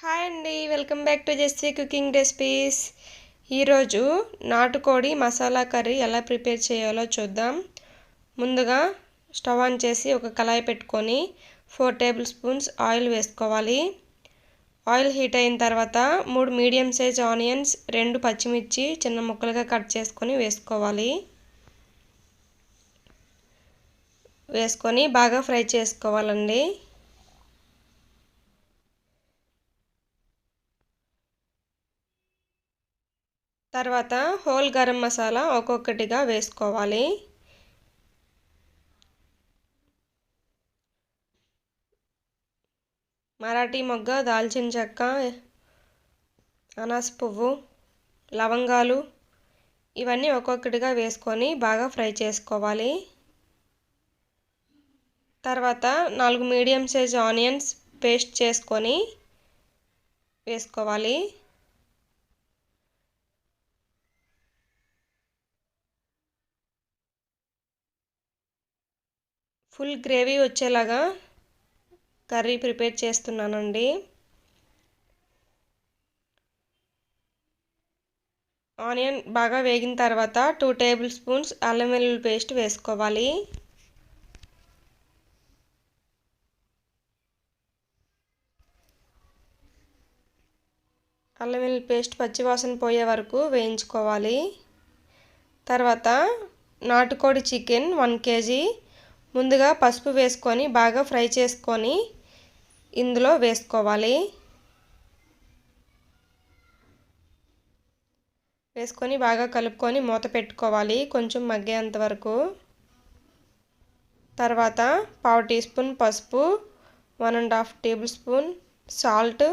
Hi అండి welcome back to Jessie cooking recipes. ఈరోజు నాటుకోడి మసాలా కర్రీ ఎలా ప్రిపేర్ చేయాలో చూద్దాం. ముందుగా స్టవ్ ఆన్ చేసి ఒక కళాయి పెట్టుకొని ఫోర్ టేబుల్ స్పూన్స్ ఆయిల్ వేసుకోవాలి. ఆయిల్ హీట్ అయిన తర్వాత మూడు మీడియం సైజ్ ఆనియన్స్ రెండు పచ్చిమిర్చి చిన్న ముక్కలుగా కట్ చేసుకొని వేసుకోవాలి. వేసుకొని బాగా ఫ్రై చేసుకోవాలండి. తర్వాత హోల్ గరం మసాలా ఒక్కొక్కటిగా వేసుకోవాలి. మరాఠీ మొగ్గ దాల్చిన చెక్క అనాస పువ్వు లవంగాలు ఇవన్నీ ఒక్కొక్కటిగా వేసుకొని బాగా ఫ్రై చేసుకోవాలి. తర్వాత నాలుగు మీడియం సైజ్ ఆనియన్స్ పేస్ట్ చేసుకొని వేసుకోవాలి. ఫుల్ గ్రేవీ వచ్చేలాగా కర్రీ ప్రిపేర్ చేస్తున్నానండి. ఆనియన్ బాగా వేగిన తర్వాత టూ టేబుల్ స్పూన్స్ అల్లం వెల్లుల్లి పేస్ట్ వేసుకోవాలి. అల్లం వెల్లుల్లి పేస్ట్ పచ్చివాసన పోయే వరకు వేయించుకోవాలి. తర్వాత నాటుకోడి చికెన్ వన్ కేజీ ముందుగా పసుపు వేసుకొని బాగా ఫ్రై చేసుకొని ఇందులో వేసుకోవాలి. వేసుకొని బాగా కలుపుకొని మూత పెట్టుకోవాలి కొంచెం మగ్గేంత వరకు. తర్వాత పావు టీ స్పూన్ పసుపు one and half tablespoon salt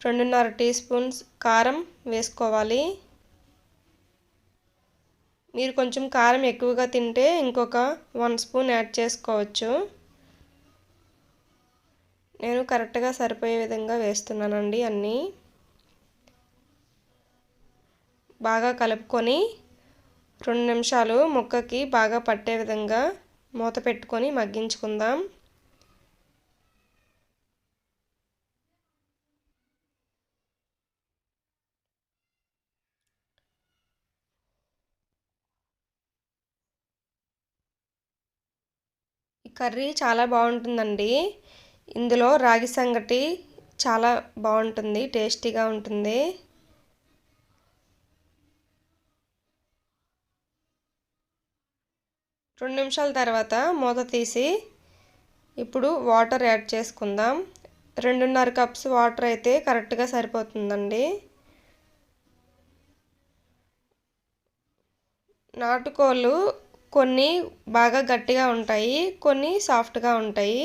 రెండున్నర టీ స్పూన్స్ కారం వేసుకోవాలి. మీరు కొంచెం కారం ఎక్కువగా తింటే ఇంకొక వన్ స్పూన్ యాడ్ చేసుకోవచ్చు. నేను కరెక్ట్గా సరిపోయే విధంగా వేస్తున్నానండి అన్నీ. బాగా కలుపుకొని రెండు నిమిషాలు ముక్కకి బాగా పట్టే విధంగా మూత పెట్టుకొని మగ్గించుకుందాం. కర్రీ చాలా బాగుంటుందండి. ఇందులో రాగి సంగటి చాలా బాగుంటుంది టేస్టీగా ఉంటుంది. రెండు నిమిషాల తర్వాత మూత తీసి ఇప్పుడు వాటర్ యాడ్ చేసుకుందాం. రెండున్నర కప్స్ వాటర్ అయితే కరెక్ట్గా సరిపోతుందండి. నాటుకోళ్ళు కొన్ని బాగా గట్టిగా ఉంటాయి కొన్ని సాఫ్ట్గా ఉంటాయి.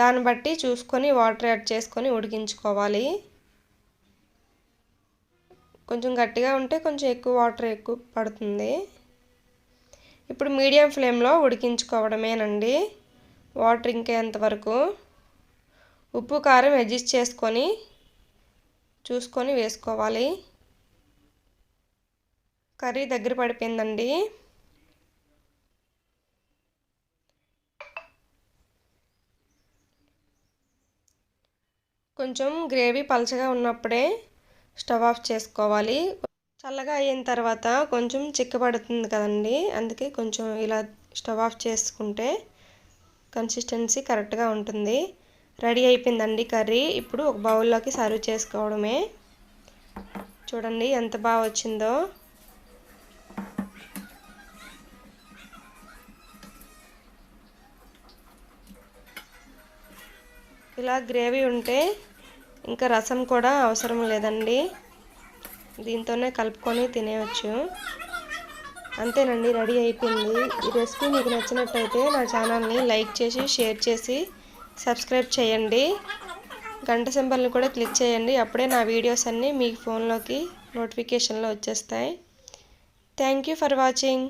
దాన్ని బట్టి చూసుకొని వాటర్ యాడ్ చేసుకొని ఉడికించుకోవాలి. కొంచెం గట్టిగా ఉంటే కొంచెం ఎక్కువ వాటర్ ఎక్కువ పడుతుంది. ఇప్పుడు మీడియం ఫ్లేమ్లో ఉడికించుకోవడమేనండి. వాటర్ ఇంకేంతవరకు ఉప్పు కారం అడ్జస్ట్ చేసుకొని చూసుకొని వేసుకోవాలి. కర్రీ దగ్గర పడిపోయిందండి. కొంచెం గ్రేవీ పలచగా ఉన్నప్పుడే స్టవ్ ఆఫ్ చేసుకోవాలి. చల్లగా అయిన తర్వాత కొంచెం చిక్కబడుతుంది కదండి. అందుకే కొంచెం ఇలా స్టవ్ ఆఫ్ చేసుకుంటే కన్సిస్టెన్సీ కరెక్ట్గా ఉంటుంది. రెడీ అయిపోయిందండి కర్రీ. ఇప్పుడు ఒక బౌల్లోకి సర్వ్ చేసుకోవడమే. చూడండి ఎంత బాగా వచ్చిందో. ఇలా గ్రేవీ ఉంటే ఇంకా రసం కూడా అవసరం లేదండి. దీంతోనే కలుపుకొని తినేయచ్చు. అంతేనండి రెడీ అయిపోయింది. ఈ రెసిపీ మీకు నచ్చినట్టయితే నా ఛానల్ని లైక్ చేసి షేర్ చేసి సబ్స్క్రైబ్ చేయండి. గంట సింబల్ని కూడా క్లిక్ చేయండి. అప్పుడే నా వీడియోస్ అన్నీ మీ ఫోన్లోకి నోటిఫికేషన్లో వచ్చేస్తాయి. Thank you for watching.